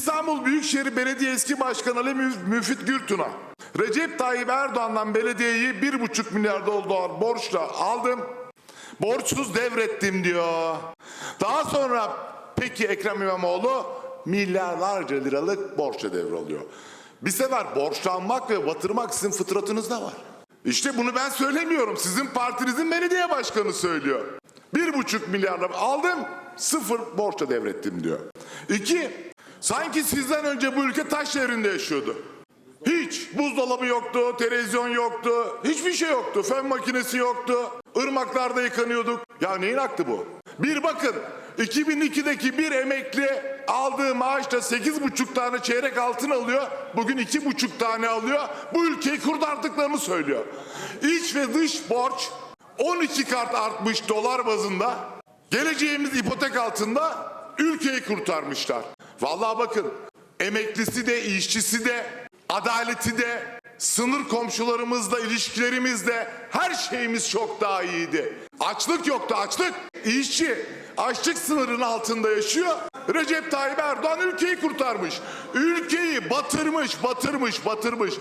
İstanbul Büyükşehir Belediye Eski Başkanı Ali Müf- Müfit Gürtun'a Recep Tayyip Erdoğan'dan belediyeyi 1,5 milyar dolar borçla aldım. Borçsuz devrettim diyor. Daha sonra peki Ekrem İmamoğlu milyarlarca liralık borçla devralıyor. Bir sefer borçlanmak ve batırmak sizin fıtratınızda var. İşte bunu ben söylemiyorum. Sizin partinizin belediye başkanı söylüyor. Bir buçuk milyarla aldım, sıfır borçla devrettim diyor. İki, sanki sizden önce bu ülke taş devrinde yaşıyordu. Hiç buzdolabı yoktu, televizyon yoktu, hiçbir şey yoktu. Fön makinesi yoktu, ırmaklarda yıkanıyorduk. Ya neyin aktı bu? Bir bakın, 2002'deki bir emekli aldığı maaşla 8,5 tane çeyrek altın alıyor. Bugün 2,5 tane alıyor. Bu ülkeyi kurtardıklarını söylüyor. İç ve dış borç 12 kat artmış dolar bazında. Geleceğimiz ipotek altında ülkeyi kurtarmışlar. Vallahi bakın emeklisi de işçisi de adaleti de sınır komşularımızla ilişkilerimizde her şeyimiz çok daha iyiydi. Açlık yoktu açlık. İşçi açlık sınırının altında yaşıyor. Recep Tayyip Erdoğan ülkeyi kurtarmış. Ülkeyi batırmış, batırmış, batırmış.